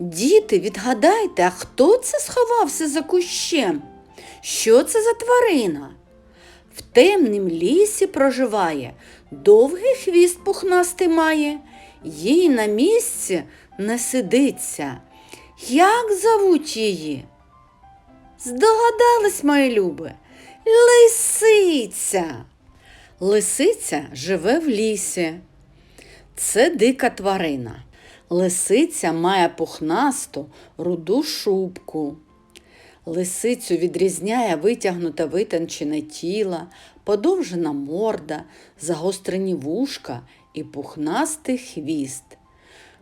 Діти, відгадайте, а хто це сховався за кущем? Що це за тварина? В темнім лісі проживає, довгий хвіст пухнастий має, їй на місці не сидиться. Як зовуть її? Здогадались, мої люби, лисиця. Лисиця живе в лісі. Це дика тварина. Лисиця має пухнасту руду шубку. Лисицю відрізняє витягнуте витончене тіло, подовжена морда, загострені вушка і пухнастий хвіст.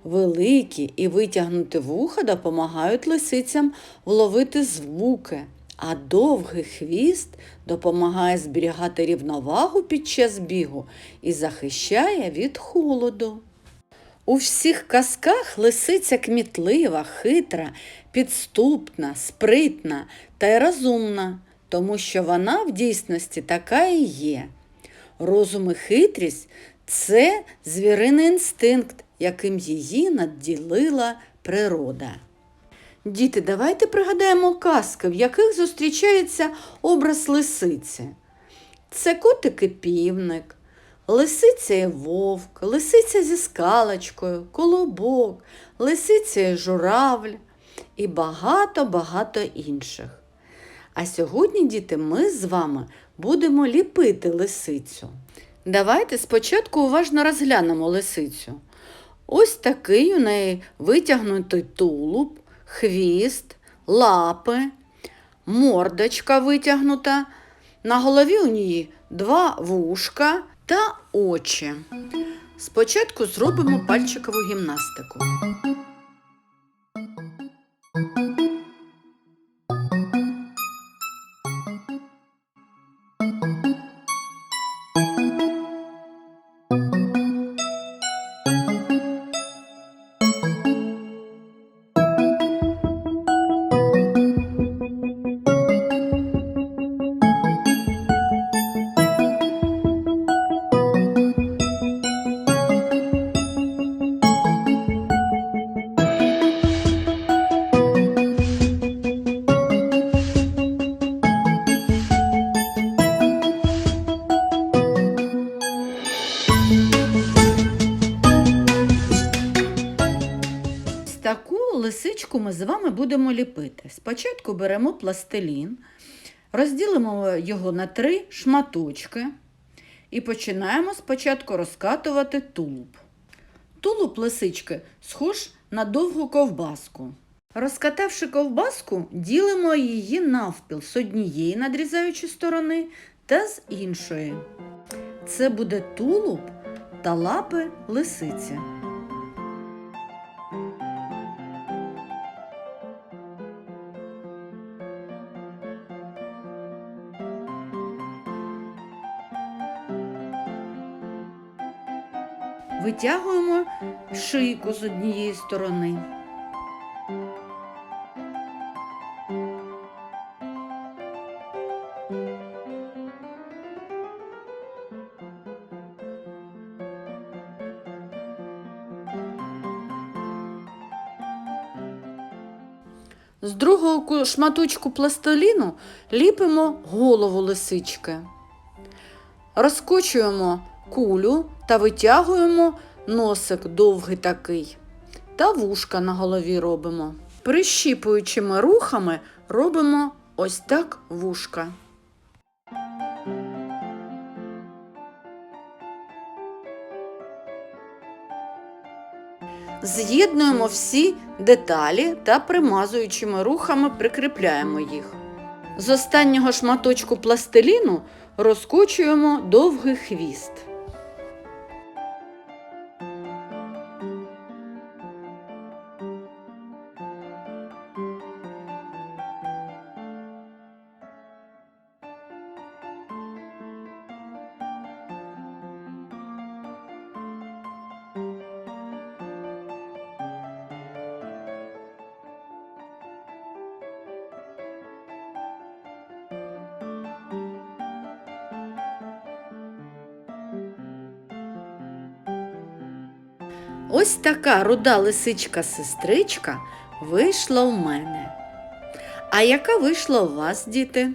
Великі і витягнуті вуха допомагають лисицям вловити звуки, а довгий хвіст допомагає зберігати рівновагу під час бігу і захищає від холоду. У всіх казках лисиця кмітлива, хитра, підступна, спритна та й розумна, тому що вона в дійсності така і є. Розум і хитрість це звіриний інстинкт, яким її наділила природа. Діти, давайте пригадаємо казки, в яких зустрічається образ лисиці. Це котик і півник, лисиця і вовк, лисиця зі скалочкою, колобок, лисиця і журавль і багато-багато інших. А сьогодні, діти, ми з вами будемо ліпити лисицю. Давайте спочатку уважно розглянемо лисицю. Ось такий у неї витягнутий тулуб, хвіст, лапи, мордочка витягнута. На голові у неї два вушка та очі. Спочатку зробимо пальчикову гімнастику. Таку лисичку ми з вами будемо ліпити. Спочатку беремо пластилін, розділимо його на три шматочки і починаємо спочатку розкатувати тулуб. Тулуб лисички схож на довгу ковбаску. Розкатавши ковбаску, ділимо її навпіл з однієї надрізаючої сторони та з іншої. Це буде тулуб та лапи лисиці. Витягуємо шийку з однієї сторони. З другого шматочку пластиліну ліпимо голову лисички. Розкочуємо кулю та витягуємо носик довгий такий. Та вушка на голові робимо. Прищіпуючими рухами робимо ось так вушка. З'єднуємо всі деталі та примазуючими рухами прикріпляємо їх. З останнього шматочку пластиліну розкочуємо довгий хвіст. Ось така руда лисичка-сестричка вийшла в мене. А яка вийшла у вас, діти?